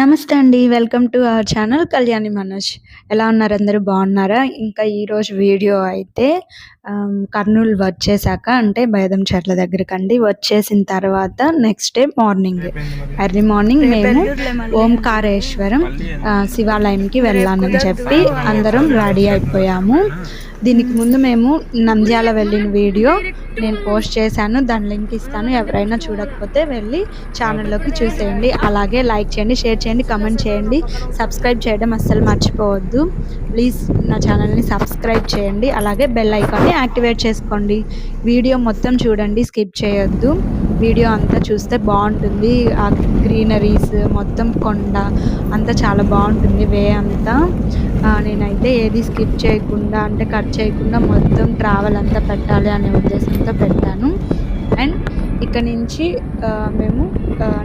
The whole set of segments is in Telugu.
నమస్తే అండి. Welcome to our channel Kalyani Manoj. ఎలా ఉన్నారు అందరూ బాగున్నారా? ఇంకా ఈరోజు వీడియో అయితే కర్నూలు వచ్చేసాక అంటే బైదంచెర్ల దగ్గరకండి. వచ్చేసిన తర్వాత next day morning early morning మేము ఓంకారేశ్వరం శివాలయంకి వెళ్ళాలని చెప్పి అందరం రెడీ అయిపోయాము. దీనికి ముందు మేము నంద్యాల వెళ్ళిన వీడియో నేను పోస్ట్ చేశాను. దాని లింక్ ఇస్తాను. ఎవరైనా చూడకపోతే వెళ్ళి ఛానల్‌లోకి చూసేయండి. అలాగే లైక్ చేయండి, షేర్ చేయండి, కమెంట్ చేయండి. సబ్స్క్రైబ్ చేయడం అస్సలు మర్చిపోవద్దు. ప్లీజ్ నా ఛానల్‌ని సబ్స్క్రైబ్ చేయండి. అలాగే బెల్ ఐకాన్‌ని యాక్టివేట్ చేసుకోండి. వీడియో మొత్తం చూడండి. స్కిప్ చేయొద్దు. వీడియో అంతా చూస్తే బాగుంటుంది. ఆ గ్రీనరీస్ మొత్తం కొండ అంతా చాలా బాగుంటుంది వే అంతా. నేనైతే ఏది స్కిప్ చేయకుండా అంటే కట్ చేయకుండా మొత్తం ట్రావెల్ అంతా పెట్టాలి అనే ఉద్దేశంతో పెట్టాను. అండ్ ఇక్కడ నుంచి మేము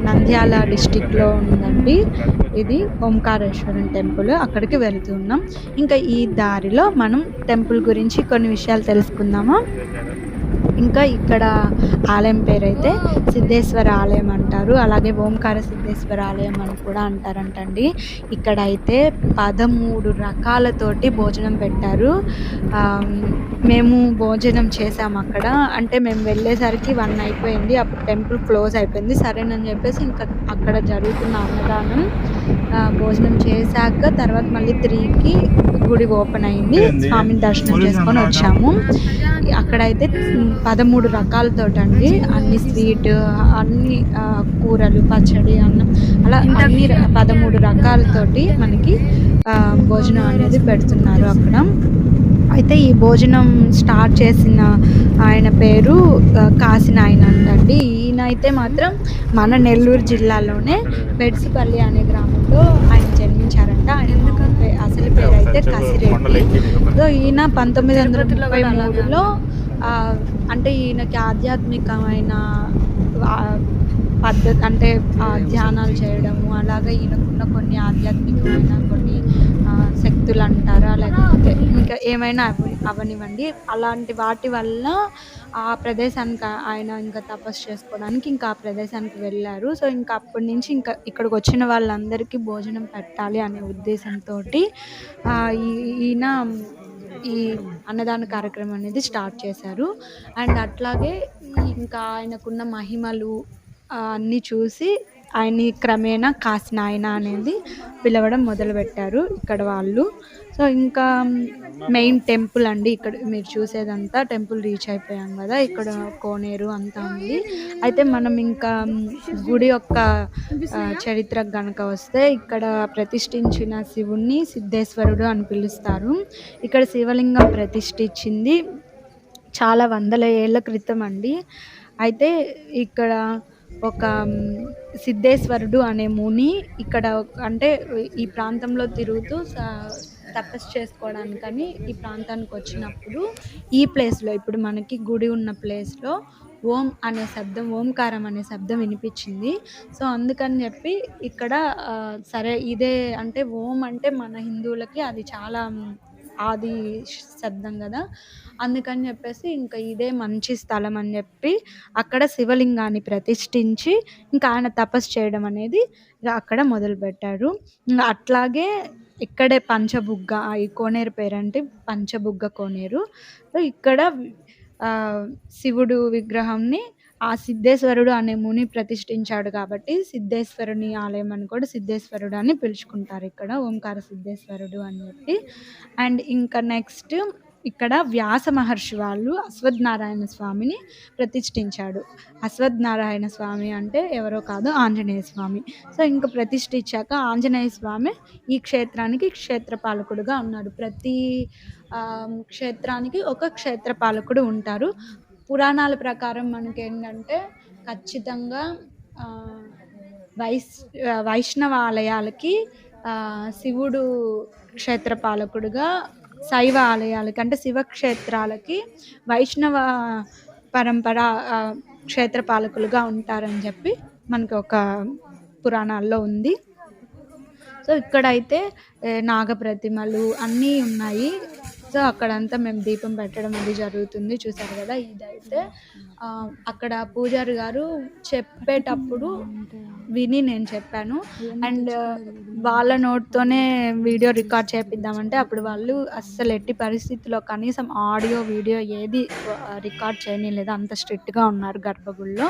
నంద్యాల డిస్టిక్లో ఉందండి. ఇది ఓంకారేశ్వరం టెంపుల్. అక్కడికి వెళ్తున్నాం. ఇంకా ఈ దారిలో మనం టెంపుల్ గురించి కొన్ని విషయాలు తెలుసుకుందామా? ఇంకా ఇక్కడ ఆలయం పేరైతే సిద్ధేశ్వర ఆలయం అంటారు. అలాగే ఓంకార సిద్ధేశ్వర ఆలయం అని కూడా అంటారంటండి. ఇక్కడైతే 13 రకాలతోటి భోజనం పెట్టారు. మేము భోజనం చేసాము అక్కడ. అంటే మేము వెళ్ళేసరికి వన్ అయిపోయింది. అప్పుడు టెంపుల్ క్లోజ్ అయిపోయింది. సరేనని చెప్పేసి ఇంకా అక్కడ జరుగుతున్న అన్నదానం భోజనం చేశాక తర్వాత మళ్ళీ త్రీకి గుడి ఓపెన్ అయింది. స్వామిని దర్శనం చేసుకొని వచ్చాము. అక్కడైతే 13 రకాలతోటండి అన్ని స్వీట్ అన్ని కూరలు, పచ్చడి, అన్నం అలా అన్ని 13 రకాలతోటి మనకి భోజనం అనేది పెడుతున్నారు అక్కడ. అయితే ఈ భోజనం స్టార్ట్ చేసిన ఆయన పేరు ఆహ్, కాశీనాయన అంటండి. ఈయన అయితే మాత్రం మన నెల్లూరు జిల్లాలోనే బెడిసిపల్లి అనే గ్రామంలో ఆయన జన్మించారంట. ఆయన అసలు పేరైతే కసిరెడ్డి. సో ఈయన 1933లో ఆహ్, అంటే ఈయనకి ఆధ్యాత్మికమైన పద్ధతి అంటే ధ్యానాలు చేయడము అలాగే ఈయనకున్న కొన్ని ఆధ్యాత్మికమైన కొన్ని ఆహ్, శక్తులంటారా? లేకపోతే ఇంకా ఏమైనా అవనివ్వండి అలాంటి వాటి వల్ల ఆ ప్రదేశానికి ఆయన ఇంకా తపస్సు చేసుకోవడానికి ఇంకా ఆ ప్రదేశానికి వెళ్ళారు సో ఇంకా అప్పటి నుంచి ఇంకా ఇక్కడికొచ్చిన వాళ్ళందరికీ భోజనం పెట్టాలి అనే ఉద్దేశంతో ఈ ఈయన ఈ అన్నదాన కార్యక్రమం అనేది స్టార్ట్ చేశారు. అండ్ అట్లాగే ఇంకా ఆయనకున్న మహిమలు అన్నీ చూసి ఆయన్ని క్రమేణా కాశీనాయన అనేది పిలవడం మొదలుపెట్టారు ఇక్కడ వాళ్ళు. సో ఇంకా మెయిన్ టెంపుల్ అండి. ఇక్కడ మీరు చూసేదంతా టెంపుల్ రీచ్ అయిపోయాం కదా ఇక్కడ కోనేరు అంతా ఉంది. అయితే మనం ఇంకా గుడి యొక్క చరిత్ర కనుక గనక వస్తే ఇక్కడ ప్రతిష్ఠించిన శివుడిని సిద్ధేశ్వరుడు అని పిలుస్తారు. ఇక్కడ శివలింగం ప్రతిష్ఠించింది చాలా వందల ఏళ్ళ క్రితం అండి. అయితే ఇక్కడ ఒక సిద్ధేశ్వరుడు అనే ముని ఇక్కడ అంటే ఈ ప్రాంతంలో తిరుగుతూ తపస్సు చేసుకోవడానికని ఈ ప్రాంతానికి వచ్చినప్పుడు ఈ ప్లేస్‌లో ఇప్పుడు మనకి గుడి ఉన్న ప్లేస్‌లో ఓం అనే శబ్దం ఓంకారం అనే శబ్దం వినిపించింది. సో అందుకని చెప్పి ఇక్కడ సరే ఇదే అంటే ఓం అంటే మన హిందువులకి అది చాలా ఆది శబ్దం కదా అందుకని చెప్పేసి ఇంకా ఇదే మంచి స్థలం అని చెప్పి అక్కడ శివలింగాన్ని ప్రతిష్ఠించి ఇంకా ఆయన తపస్సు చేయడం అనేది అక్కడ మొదలుపెట్టారు. అట్లాగే ఇక్కడే పంచబుగ్గ ఈ కోనేరు పేరంటే పంచబుగ్గ కోనేరు. ఇక్కడ శివుడు విగ్రహంని ఆ సిద్ధేశ్వరుడు అనే ముని ప్రతిష్ఠించాడు కాబట్టి సిద్ధేశ్వరుని ఆలయం అని కూడా సిద్ధేశ్వరుడు అని పిలుచుకుంటారు ఇక్కడ. ఓంకార సిద్ధేశ్వరుడు అని చెప్పి. అండ్ ఇంకా నెక్స్ట్ ఇక్కడ వ్యాస మహర్షి వాళ్ళు అశ్వథ్ స్వామిని ప్రతిష్ఠించాడు. అశ్వథ్ నారాయణ స్వామి అంటే ఎవరో కాదు ఆంజనేయ స్వామి. సో ఇంక ప్రతిష్ఠించాక ఆంజనేయ స్వామి ఈ క్షేత్రానికి క్షేత్రపాలకుడుగా ఉన్నాడు. ప్రతి క్షేత్రానికి ఒక క్షేత్రపాలకుడు ఉంటారు. పురాణాల ప్రకారం మనకేంటంటే ఖచ్చితంగా వైష్ వైస్ వైష్ణవ ఆలయాలకి శివుడు క్షేత్రపాలకుడుగా శైవ ఆలయాలకి అంటే శివక్షేత్రాలకి వైష్ణవ పరంపర క్షేత్రపాలకులుగా ఉంటారని చెప్పి మనకి ఒక పురాణాల్లో ఉంది. సో ఇక్కడైతే నాగప్రతిమలు అన్నీ ఉన్నాయి. సో అక్కడంతా మేము దీపం పెట్టడం అది జరుగుతుంది చూసారు కదా ఇదైతే. అక్కడ పూజారి గారు చెప్పేటప్పుడు విని నేను చెప్పాను. అండ్ వాళ్ళ నోట్తోనే వీడియో రికార్డ్ చేపిద్దామంటే అప్పుడు వాళ్ళు అస్సలు ఎట్టి పరిస్థితుల్లో కనీసం ఆడియో వీడియో ఏది రికార్డ్ చేయని లేదా అంత స్ట్రిక్ట్గా ఉన్నారు గర్భగుడిలో.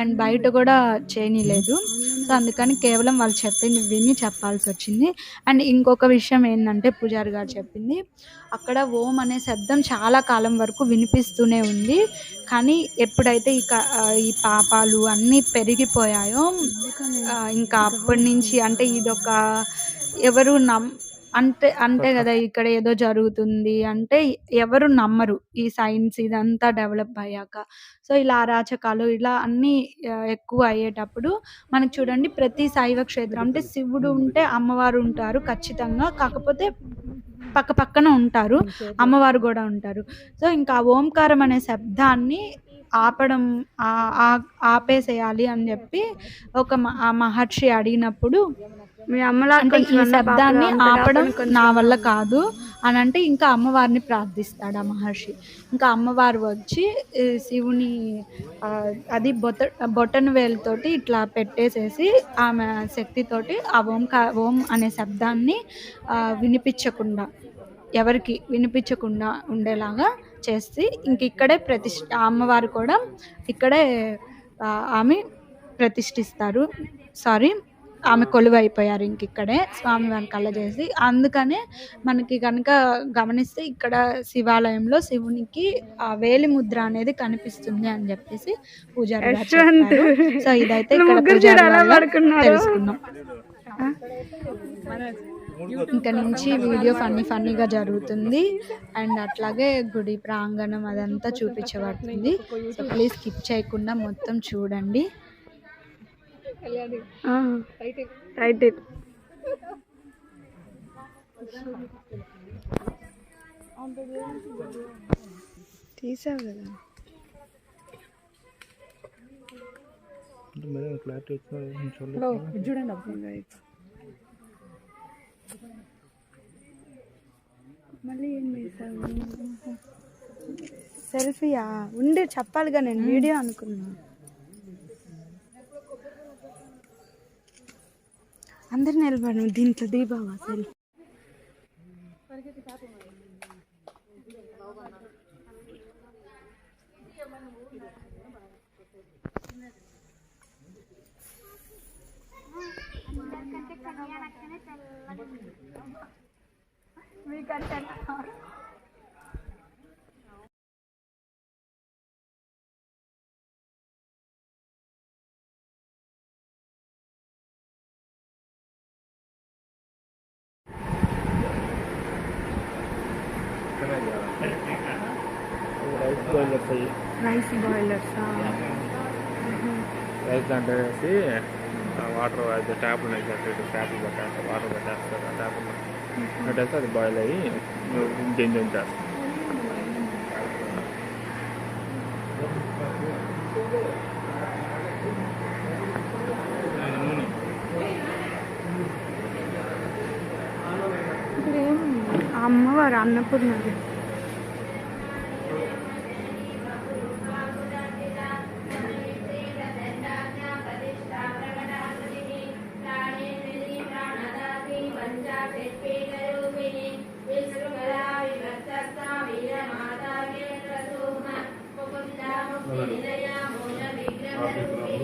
అండ్ బయట కూడా చేయనిలేదు. సో అందుకని కేవలం వాళ్ళు చెప్పింది విని చెప్పాల్సి వచ్చింది. అండ్ ఇంకొక విషయం ఏంటంటే పూజారి గారు చెప్పింది. అక్కడ ఓం అనే శబ్దం చాలా కాలం వరకు వినిపిస్తూనే ఉంది. కానీ ఎప్పుడైతే ఈ ఈ పాపాలు అన్నీ పెరిగిపోయాయో ఇంకా అప్పటి నుంచి అంటే ఇదొక ఎవరు నమ్ అంటే అంతే కదా ఇక్కడ ఏదో జరుగుతుంది. అంటే ఎవరు నమ్మరు ఈ సైన్స్ ఇదంతా డెవలప్ అయ్యాక. సో ఇలా అరాచకాలు ఇలా అన్నీ ఎక్కువ అయ్యేటప్పుడు మనకు చూడండి ప్రతి శైవ క్షేత్రం అంటే శివుడు ఉంటే అమ్మవారు ఉంటారు ఖచ్చితంగా. కాకపోతే పక్క పక్కన ఉంటారు అమ్మవారు కూడా ఉంటారు. సో ఇంకా ఆ ఓంకారం అనే శబ్దాన్ని ఆపడం ఆ- ఆపేసేయాలి అని చెప్పి ఒక మ- ఆ మహర్షి అడిగినప్పుడు మీ అమ్మలా అంటే ఈ శబ్దాన్ని ఆపడం నా వల్ల కాదు అని అంటే ఇంకా అమ్మవారిని ప్రార్థిస్తాడు ఆ మహర్షి. ఇంకా అమ్మవారు వచ్చి శివుని అది బొట బొటన వేలుతోటి ఇట్లా పెట్టేసేసి ఆమె శక్తితోటి ఆ ఓంకా ఓం అనే శబ్దాన్ని వినిపించకుండా ఎవరికి వినిపించకుండా ఉండేలాగా చేసి ఇంక ఇక్కడే ప్రతిష్ఠ అమ్మవారు కూడా ఇక్కడే ఆమె ప్రతిష్ఠిస్తారు. సారీ. ఆమె కొలువైపోయారు ఇంక ఇక్కడే స్వామివారిని కళ్ళ చేసి. అందుకనే మనకి కనుక గమనిస్తే ఇక్కడ శివాలయంలో శివునికి ఆ వేలి ముద్ర అనేది కనిపిస్తుంది అని చెప్పేసి పూజారి. సో ఇదైతే ఇక్కడ. తెలుసుకున్నాం ఇంకా నుంచి వీడియో ఫన్నీ ఫన్నీగా జరుగుతుంది. అండ్ అట్లాగే గుడి ప్రాంగణం అదంతా చూపించబడుతుంది. సో ప్లీజ్ స్కిప్ చేయకుండా మొత్తం చూడండి. రైట్ ఇట్ తీసావు కదా. చూడండి మళ్ళీ ఏం చేసావు? సెల్ఫీయా? ఉండి చెప్పాలిగా నేను వీడియో అనుకున్నా. అందరు నిలబడి దీంట్లో దీపావా సెల్ఫీ రైస్ బాయిలర్స్. అయ్యి రైస్ బాయిలర్స్ రైస్ దాంట్లో వేసి వాటర్ అది ట్యాప్లు వేసేస్తారు ట్యాప్లు పెట్టేస్తారు వాటర్ పెట్టేస్తారు. ఆ ట్యాప్లు పెట్టేస్తే అది బాయిల్ అయ్యి చేంజ్ చేస్తారు. అమ్మవారు అన్నపూర్ణది. నలను ఆపిత్రము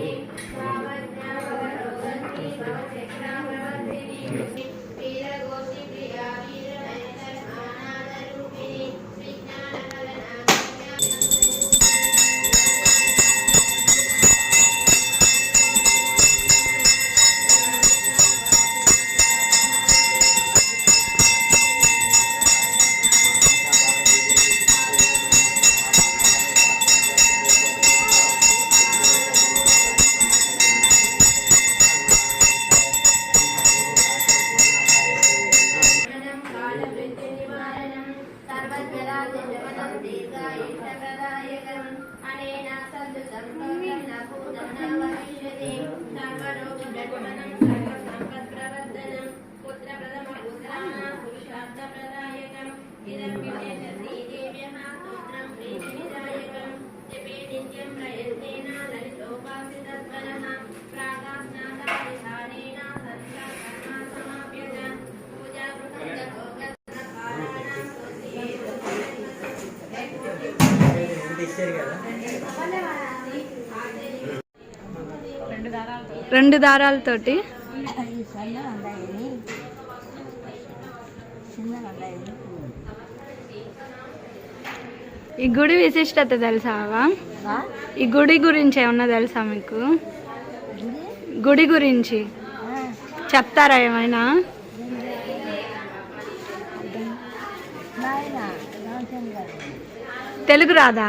రెండు దారాలతోటి. ఈ గుడి విశిష్టత తెలుసావా ఈ గుడి గురించి ఏమన్నా తెలుసా మీకు? గుడి గురించి. చెప్తారా ఏమైనా? తెలుగు రాదా?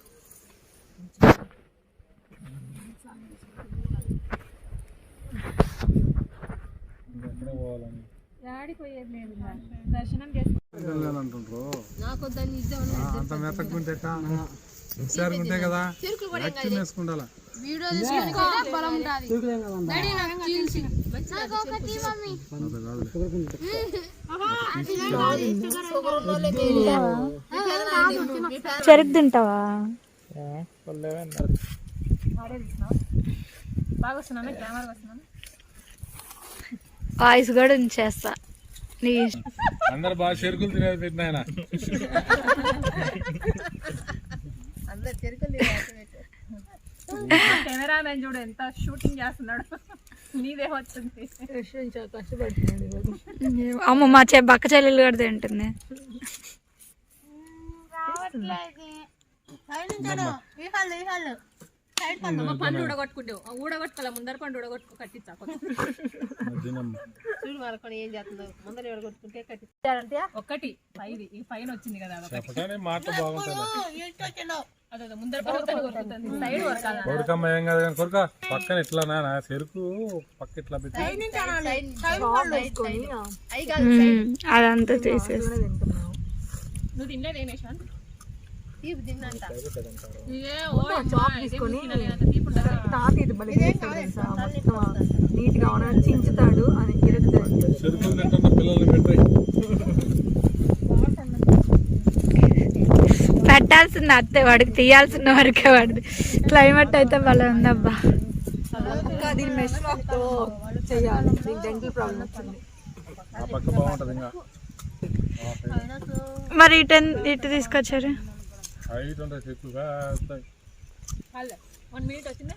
ఆ. వీడియోలు మనం అంటే బండ ఏమని కాదత్త అంత మెత్తకుంటే ఒకసారి ఉంటాయి కదా యాక్షన్ వేసుకుంటారా చెరుకు తింటావా? వాయిస్ కూడా ఉంచేస్తా. నీ ఇష్టం. అందరు బాగా చెరుకులు తినేది పెట్టినాయన కెమెరామెన్ చూడు ఎంత షూటింగ్ చేస్తున్నాడు. నీదే వచ్చింది అమ్మ మా చె బక్క చెల్లెలు కూడా తింటుంది. పండు ఊడగొట్టుకుంటావు ఊడగొట్టుకోలే ముందర పండు ఊడగొట్టుకో కట్టించా పైది ఈ పైన వచ్చింది కదా చెప్పటానే మాట బాగుంటుంది అదే ముందర పండు కొరుకుతుంది సైడ్ వరకాల కొడుకమ్మ. ఏం కాదు కానీ కొడుక పక్కన ఇట్లా నాన్న చెరుకు పక్క ఇట్లా పెట్టి. మ్మ్. అదంతా తీసేసి. నువ్వు తినలేదు ఏం ఇదే తింటున్న పిల్లల్ని పెట్టి పెట్టాల్సింది అత్తే వాడికి తీయాల్సిన వరకే వాడిది. క్లైమేట్ అయితే భలే ఉందబ్బా. ఆ పక్క బాగుంటది ఇంకా. మరి ఇటు ఇటు తీసుకొచ్చారు? హైట్ ఉంటుంది చాలే. వన్ మినిట్ వచ్చిందా?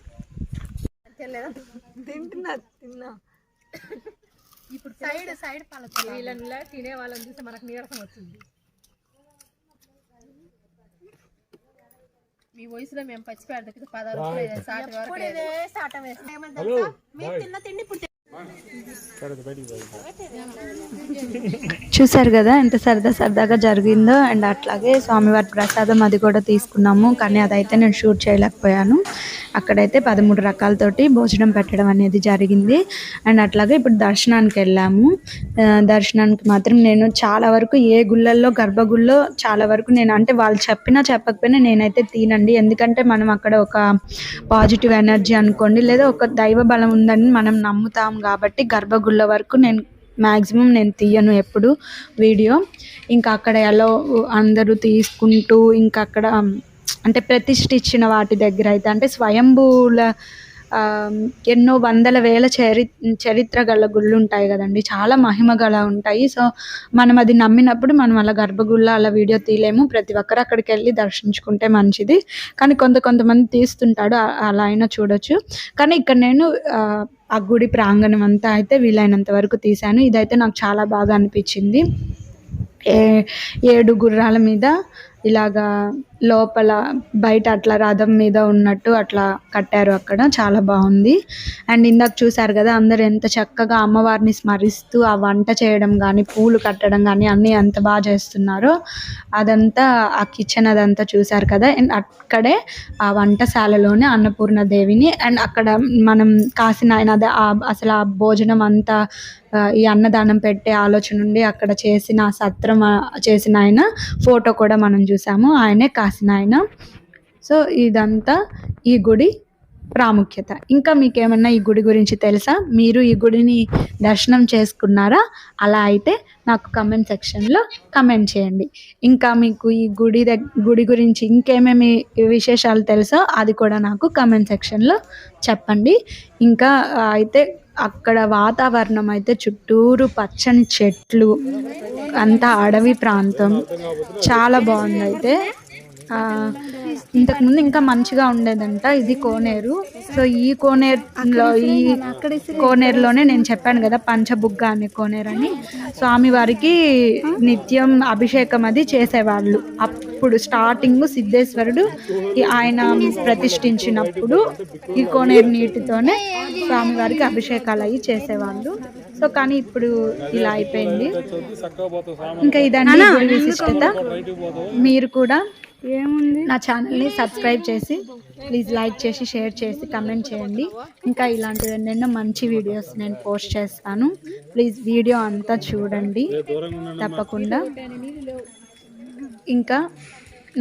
ఇప్పుడు సైడ్ సైడ్ వీళ్ళని తినే వాళ్ళని చూస్తే మనకు నీరసం వచ్చింది. మీ వయసులో మేము పచ్చి పెడతాం పదహారు సాటి వరకు హలో బాయ్. చూసారు కదా ఎంత సరదా సరదాగా జరిగిందో. అండ్ అట్లాగే స్వామివారి ప్రసాదం అది కూడా తీసుకున్నాము. కానీ అదైతే నేను షూట్ చేయలేకపోయాను. అక్కడైతే పదమూడు రకాలతోటి భోజనం పెట్టడం అనేది జరిగింది. అండ్ అట్లాగే ఇప్పుడు దర్శనానికి వెళ్ళాము. దర్శనానికి మాత్రం నేను చాలా వరకు ఏ గుళ్ళల్లో గర్భగుళ్ళో చాలా వరకు నేను అంటే వాళ్ళు చెప్పినా చెప్పకపోయినా నేనైతే తినండి. ఎందుకంటే మనం అక్కడ ఒక పాజిటివ్ ఎనర్జీ అనుకోండి లేదా ఒక దైవ బలం ఉందని మనం నమ్ముతాం కాబట్టి గర్భగుళ్ళ వరకు నేను మ్యాక్సిమం నేను తీయను ఎప్పుడు వీడియో. ఇంకా అక్కడ ఎలా అందరూ తీసుకుంటూ ఇంకా అక్కడ అంటే ప్రతిష్ఠించిన వాటి దగ్గర అయితే అంటే స్వయంభూల ఎన్నో వందల వేల చరి చరిత్ర గల గుళ్ళు ఉంటాయి కదండి. చాలా మహిమ గల ఉంటాయి. సో మనం అది నమ్మినప్పుడు మనం అలా గర్భగుళ్ళ అలా వీడియో తీయలేము. ప్రతి ఒక్కరు అక్కడికి వెళ్ళి దర్శించుకుంటే మంచిది. కానీ కొంత కొంతమంది తీస్తుంటాడు. అలా అయినా చూడొచ్చు. కానీ ఇక్కడ నేను ఆ, గుడి ప్రాంగణం అంతా అయితే వీలైనంత వరకు తీశాను. ఇదైతే నాకు చాలా బాగా అనిపించింది. ఏ ఏడు గుర్రాల మీద ఇలాగా లోపల బయట అట్లా రథం మీద ఉన్నట్టు అట్లా కట్టారు అక్కడ. చాలా బాగుంది. అండ్ ఇందాక చూసారు కదా అందరు ఎంత చక్కగా అమ్మవారిని స్మరిస్తూ ఆ వంట చేయడం కానీ పూలు కట్టడం కానీ అన్నీ ఎంత బాగా చేస్తున్నారో అదంతా ఆ కిచెన్ అదంతా చూసారు కదా. అండ్ అక్కడే ఆ వంటశాలలోనే అన్నపూర్ణ దేవిని అండ్ అక్కడ మనం కాసిన ఆయన అదే అసలు ఆ భోజనం అంతా ఈ అన్నదానం పెట్టే ఆలోచన ఉండి అక్కడ చేసిన సత్రం చేసిన ఆయన ఫోటో కూడా మనం చూసాము. ఆయనే కాసిన ఆయన సో ఇదంతా ఈ గుడి ప్రాముఖ్యత. ఇంకా మీకు ఏమన్నా ఈ గుడి గురించి తెలుసా? మీరు ఈ గుడిని దర్శనం చేసుకున్నారా? అలా అయితే నాకు కమెంట్ సెక్షన్లో కమెంట్ చేయండి. ఇంకా మీకు ఈ గుడి దగ్ గుడి గురించి ఇంకేమేమి విశేషాలు తెలుసో అది కూడా నాకు కమెంట్ సెక్షన్లో చెప్పండి. ఇంకా అయితే అక్కడ వాతావరణం అయితే చుట్టూరు పచ్చని చెట్లు అంతా అడవి ప్రాంతం. చాలా బాగుంది అయితే ఆ, ఇంతకుముందు ఇంకా మంచిగా ఉండేదంట ఇది కోనేరు. సో ఈ కోనేరులో ఈ కోనేరులోనే నేను చెప్పాను కదా పంచబుగ్గ అనే కోనేరు అని స్వామివారికి నిత్యం అభిషేకం అది చేసేవాళ్ళు. అప్పుడు స్టార్టింగ్ సిద్ధేశ్వరుడు ఈ ఆయన ప్రతిష్ఠించినప్పుడు ఈ కోనేరు నీటితోనే స్వామివారికి అభిషేకాలు అవి చేసేవాళ్ళు. సో కానీ ఇప్పుడు ఇలా అయిపోయింది. ఇంకా ఇదండి విశిష్టత. మీరు కూడా ఏముంది? నా ఛానల్ని సబ్స్క్రైబ్ చేసి ప్లీజ్ లైక్ చేసి షేర్ చేసి కమెంట్ చేయండి. ఇంకా ఇలాంటి ఎన్నెన్నో మంచి వీడియోస్ నేను పోస్ట్ చేస్తాను. ప్లీజ్ వీడియో అంతా చూడండి. తప్పకుండా. ఇంకా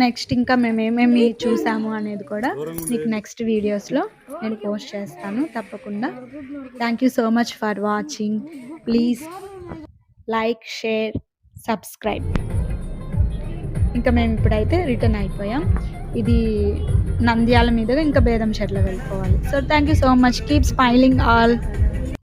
నెక్స్ట్ ఇంకా మేము ఏమేమి చూసాము అనేది కూడా మీకు నెక్స్ట్ వీడియోస్లో నేను పోస్ట్ చేస్తాను. తప్పకుండా. Thank you so much for watching please like share subscribe ఇంకా మేము ఇప్పుడైతే రిటర్న్ అయిపోయాం. ఇది నంద్యాల మీదుగా ఇంకా బేదం చెట్ల వెళ్ళిపోవాలి. So thank you so much keep smiling all